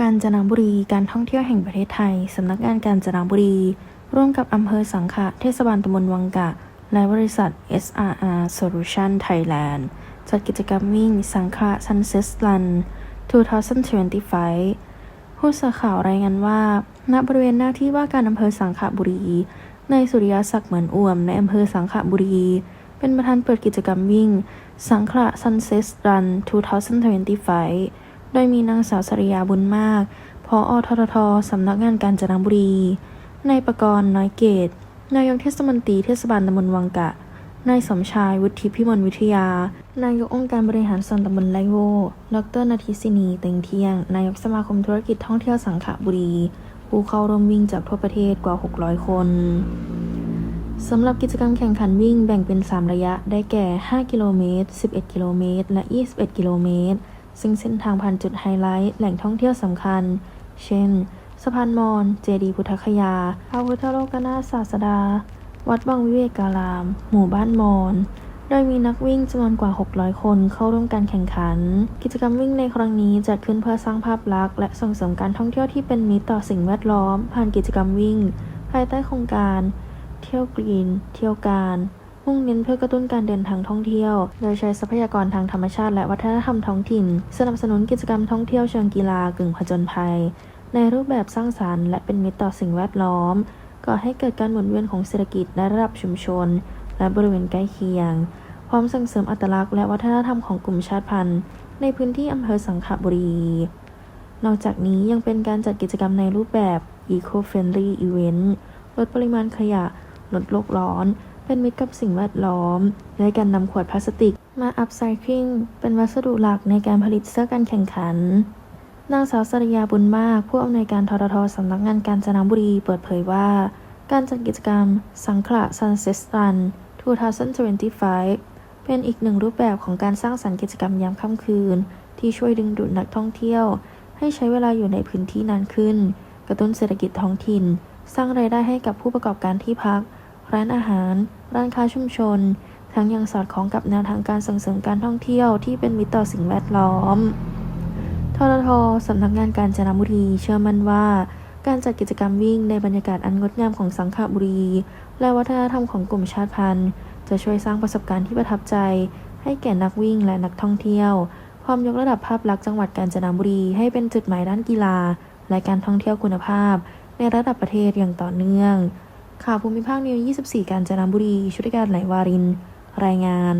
การจนบุรีการท่องเที่ยวแห่งประเทศไทย สำนักงานกาญจนบุรี ร่วมกับอำเภอสังขะ เทศบาลตำบลวังกะ และบริษัท SRR Solution Thailand จัดกิจกรรมวิ่งสังขะ Sunset Run 2025ผู้สื่อข่าวรายงานว่า ณ บริเวณหน้าที่ว่าการอำเภอสังขบุรี ในสุริยศักดิ์เหมือนอ่วม ในอำเภอสังขบุรี เป็นประธานเปิดกิจกรรมวิ่ง สังขะ Sunset Run 2025 โดยมีนางสาวสริยาบุญมาก พออทททสำนักงานกาญจนบุรี นายประกรณ์น้อยเกต นายกเทศมนตรีเทศบาลตำบลวังกะ นายสมชายวุฒิพิมลวิทยา นายกองค์การบริหารส่วนตำบลไลโว ดรนาทิศินีเต็งเที่ยง นายกสมาคมธุรกิจท่องเที่ยวสังขบุรี ผู้เข้าร่วมวิ่งจากทั่วประเทศกว่า 600 คนสำหรับกิจกรรมแข่งขันวิ่งแบ่งเป็น 3 ระยะ ได้แก่ 5 กิโลเมตร 11 กิโลเมตร และ 21 กิโลเมตร ซึ่งเส้นทางผ่านจุดไฮไลท์แหล่งท่องเที่ยวสำคัญ เช่น สะพานมอญ เจดีย์พุทธคยา พระพุทธโลกนาศาสดา วัดวังวิเวการาม หมู่บ้านมอญ โดยมีนักวิ่งจำนวนกว่า 600 คนเข้าร่วมการแข่งขัน กิจกรรมวิ่งในครั้งนี้จัดขึ้นเพื่อสร้างภาพลักษณ์และส่งเสริมการท่องเที่ยวที่เป็นมิตรต่อสิ่งแวดล้อม ผ่านกิจกรรมวิ่ง ภายใต้โครงการ เที่ยวกรีน เที่ยวการ มุ่งเน้นเพื่อกระตุ้นการเดินทางท่องเที่ยว โดยใช้ทรัพยากรทางธรรมชาติและวัฒนธรรมท้องถิ่น สนับสนุนกิจกรรมท่องเที่ยวเชิงกีฬากึ่งผจญภัย ในรูปแบบสร้างสรรค์และเป็นมิตรต่อสิ่งแวดล้อม ก่อให้เกิดการหมุนเวียนของเศรษฐกิจในระดับชุมชน และบริเวณใกล้เคียง พร้อมส่งเสริมอัตลักษณ์และวัฒนธรรมของกลุ่มชาติพันธุ์ ในพื้นที่อำเภอสังขบุรี นอกจากนี้ยังเป็นการจัดกิจกรรมในรูปแบบ Eco-Friendly Event ลดปริมาณขยะ ลดโลกร้อน เป็นมิตรกับสิ่งแวดล้อมด้วยการนำขวดพลาสติก มาอัพไซคลิงเป็นวัสดุหลักในการผลิตเสื้อการแข่งขัน นางสาวสริยาบุญมาก ผู้อำนวยการทททสำนักงานการจนบุรีเปิดเผยว่า การจัดกิจกรรมสังขละ Sunset Run 2025 เป็นอีกหนึ่งรูปแบบของการสร้างสรรค์กิจกรรมยามค่ำคืน ที่ช่วยดึงดูดนักท่องเที่ยว ให้ใช้เวลาอยู่ในพื้นที่นานขึ้น กระตุ้นเศรษฐกิจท้องถิ่น สร้างรายได้ให้กับผู้ประกอบการที่พัก ร้านอาหาร ร้านค้าชุมชน ทั้งยังสอดคล้องกับแนวทางการส่งเสริมการท่องเที่ยวที่เป็นมิตรต่อสิ่งแวดล้อมทททสำนักงานการจนบุรีเชื่อมั่นว่า การจัดกิจกรรมวิ่งในบรรยากาศอันงดงามของสังขบุรี และวัฒนธรรมของกลุ่มชาติพันธุ์ จะช่วยสร้างประสบการณ์ที่ประทับใจ ให้แก่นักวิ่งและนักท่องเที่ยว พร้อมยกระดับภาพลักษณ์จังหวัดกาญจนบุรีให้เป็นจุดหมายด้านกีฬา และการท่องเที่ยวคุณภาพ ในระดับประเทศอย่างต่อเนื่อง ข่าวภูมิภาคนิว24 กาญจนบุรี ชุติการไหลวาริน รายงาน